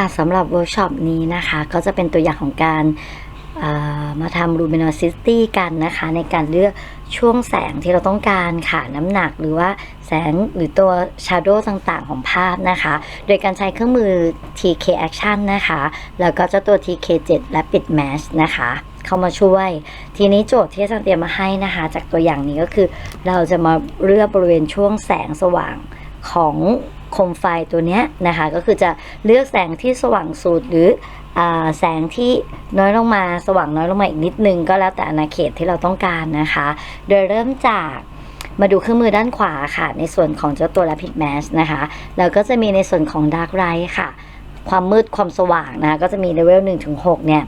ค่ะสำหรับเวิร์กช็อปนี้นะคะ ก็จะเป็นตัวอย่างของการมาทำ luminosity กันนะคะ ในการเลือกช่วงแสงที่เราต้องการค่ะน้ำหนักหรือว่าแสงหรือตัว shadow ต่างๆของภาพนะคะ โดยการใช้เครื่องมือ TK Action นะคะ แล้วก็เจ้าตัว TK7 และปิด Match นะคะ เข้ามาช่วย ทีนี้โจทย์ที่อาจารย์เตรียมมาให้นะคะ จากตัวอย่างนี้ก็คือ เราจะมาเลือกบริเวณช่วงแสงสว่างของ โคมไฟตัวนี้นะคะ ก็คือจะเลือกแสงที่สว่างสุดหรือแสงที่น้อยลงมาสว่างน้อยลงมาอีกนิดนึง ก็แล้วแต่อาณาเขตที่เราต้องการนะคะ โดยเริ่มจากมาดูเครื่องมือด้านขวาค่ะ ในส่วนของเจ้าตัว Rapid Match นะคะแล้วก็จะมีในส่วนของ Dark Light ค่ะ ความมืดความสว่างนะคะก็จะมีเลเวล1ถึง6เนี่ย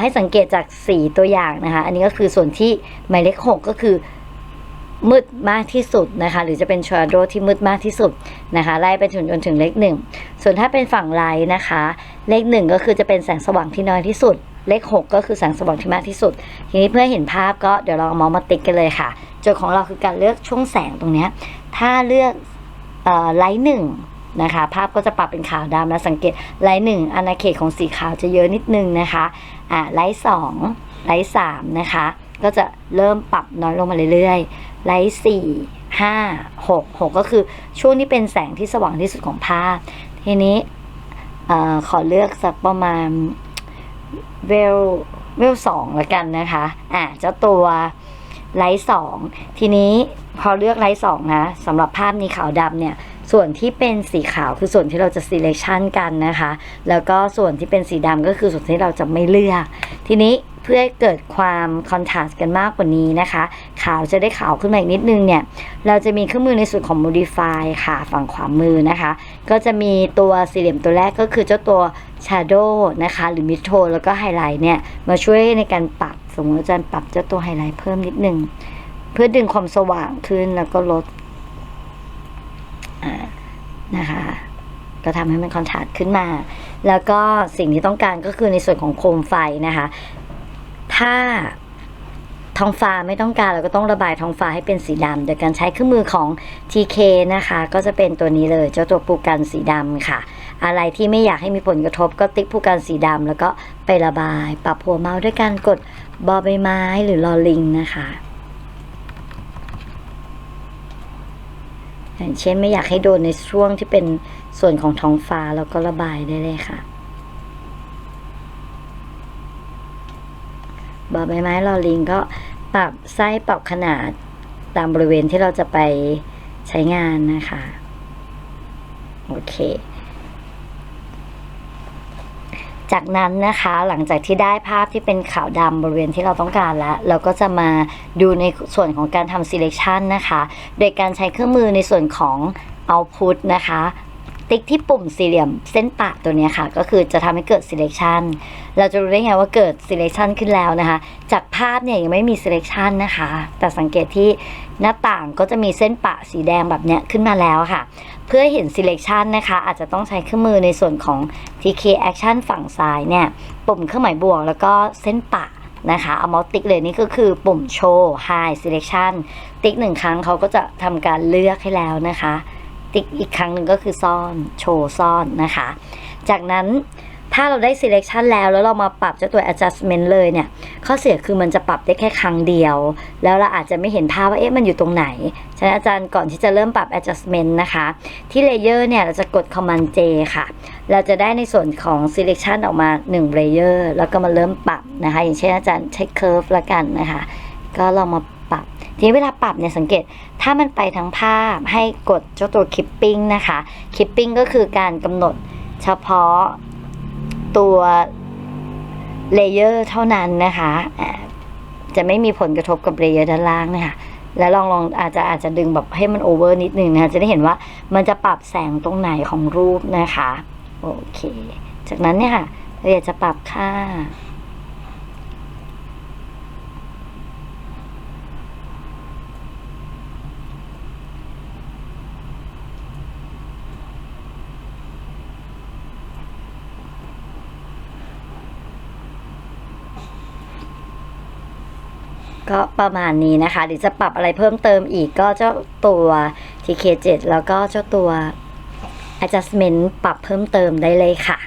ให้สังเกตจากสีตัวอย่างนะคะ อันนี้ก็คือส่วนที่หมายเลข 6 ก็คือ มืดมากที่สุดนะคะ หรือจะเป็นชาโดที่มืดมากที่สุดนะคะ ไล่ไปถึงจนถึงเลขหนึ่งส่วนถ้าเป็นฝั่งไลท์นะคะ เลขหนึ่งก็คือจะเป็นแสงสว่างที่น้อยที่สุด เลข 6 ก็คือแสงสว่างที่มากที่สุด ทีนี้เพื่อเห็นภาพก็เดี๋ยวเราเอาเมาส์มาติ๊กกันเลยค่ะจทย์ของเราคือการเลือกช่วงแสงตรงนี้ถ้าเลือกไลท์หนึ่งนะคะ ภาพก็จะปรับเป็นขาวดำแล้วสังเกตไลท์หนึ่งอาณาเขตของสีขาวจะเยอะนิดนึงนะคะอ่าไลท์สองไลท์สามนะคะ ก็จะเริ่มปรับน้อยลงมาเรื่อยๆ ไลท์สี่ห้าหกหกก็คือช่วงที่เป็นแสงที่สว่างที่สุดของภาพ ทีนี้เออขอเลือกสักประมาณเวลเวลสองละกันนะคะอะเจ้าตัวไลท์สองทีนี้พอเลือกไลท์สองนะสำหรับภาพนี้ขาวดำเนี่ย ส่วนที่เป็นสีขาวคือส่วนที่เราจะ selection กันนะคะ แล้วก็ส่วนที่เป็นสีดำก็คือส่วนที่เราจะไม่เลือก ทีนี้ เพื่อให้เกิดความคอนทราสต์กันมากกว่านี้นะคะ ขาวจะได้ขาวขึ้นมาอีกนิดนึงเนี่ย เราจะมีเครื่องมือในส่วนของ modify ค่ะฝั่งขวามือนะคะ ก็จะมีตัวสี่เหลี่ยมตัวแรกก็คือเจ้าตัว shadow นะคะ หรือ mid tone แล้วก็ highlight เนี่ย มาช่วยในการปรับ สมมติอาจารย์ปรับเจ้าตัว highlight เพิ่มนิดนึง เพื่อดึงความสว่างขึ้นแล้วก็ลดนะคะก็ทำให้มันคอนทราสต์ขึ้นมา แล้วก็สิ่งที่ต้องการก็คือในส่วนของโคมไฟนะคะ ถ้าท้องฟ้าไม่ต้องการเราก็ต้องระบายท้องฟ้าให้เป็นสีดำโดยการใช้เครื่องมือของ TK นะคะ ก็จะเป็นตัวนี้เลยเจ้าตัวปูกันสีดำค่ะ อะไรที่ไม่อยากให้มีผลกระทบก็ติ๊กปูกันสีดำแล้วก็ไประบาย ปรับหัวเมาส์ด้วยการกดบอใบไม้หรือลอลิงนะคะอย่างเช่นไม่อยากให้โดนในช่วงที่เป็นส่วนของท้องฟ้าแล้วก็ระบายได้เลยค่ะ บอใบไม้ลอลิงก็ปรับไส้ปรับขนาดตามบริเวณที่เราจะไปใช้งานนะคะ โอเค จากนั้นนะคะหลังจากที่ได้ภาพที่เป็นขาวดำบริเวณที่เราต้องการแล้ว เราก็จะมาดูในส่วนของการทำ selection นะคะ โดยการใช้เครื่องมือในส่วนของ output นะคะ ติ๊กที่ปุ่มสี่เหลี่ยมเส้นปะตัวนี้ค่ะ ก็คือจะทำให้เกิด selection เราจะรู้ได้ไงว่าเกิด selection ขึ้นแล้วนะคะ จากภาพเนี่ยยังไม่มี selection นะคะ แต่สังเกตที่หน้าต่างก็จะมีเส้นปะสีแดงแบบเนี้ยขึ้นมาแล้วค่ะ เพื่อเห็น selection นะคะ อาจจะต้องใช้เครื่องมือในส่วนของ TK action ฝั่งซ้ายเนี่ย ปุ่มเครื่องหมายบวกแล้วก็เส้นปะนะคะเอาเมาส์ติ๊กเลยนี่ก็คือปุ่มโชว์ high selection ติ๊กหนึ่งครั้งเขาก็จะทำการเลือกให้แล้วนะคะ ติ๊กอีกครั้งหนึ่งก็คือซ่อนโชว์ซ่อนนะคะ จากนั้นถ้าเราได้ selection แล้วแล้วเรามาปรับเจ้าตัว adjustment เลยเนี่ย ข้อเสียคือมันจะปรับได้แค่ครั้งเดียว แล้วเราอาจจะไม่เห็นภาพว่าเอ๊ะมันอยู่ตรงไหน ฉะนั้นอาจารย์ก่อนที่จะเริ่มปรับ adjustment นะคะ ที่ layer เนี่ย เราจะกด command J ค่ะ เราจะได้ในส่วนของ selection ออกมา 1 layer แล้วก็มาเริ่มปรับนะคะ อย่างเช่นอาจารย์ใช้ curve ละกันนะคะ ก็เรามา ทีนี้เวลาปรับเนี่ยสังเกตถ้ามันไปทั้งภาพให้กดเจ้าตัว clipping นะคะ clipping ก็คือการกำหนดเฉพาะตัวเลเยอร์เท่านั้นนะคะจะไม่มีผลกระทบกับเลเยอร์ด้านล่างนะคะแล้วลองลองอาจจะอาจจะดึงแบบให้มันโอเวอร์นิดนึงนะคะจะได้เห็นว่ามันจะปรับแสงตรงไหนของรูปนะคะ โอเค จากนั้นเนี่ยค่ะเราอยากจะปรับค่า ก็ประมาณนี้นะคะเดี๋ยวจะปรับอะไรเพิ่มเติมอีกก็เจ้าตัว TK7 แล้วก็เจ้าตัว adjustment ปรับเพิ่มเติมได้เลยค่ะ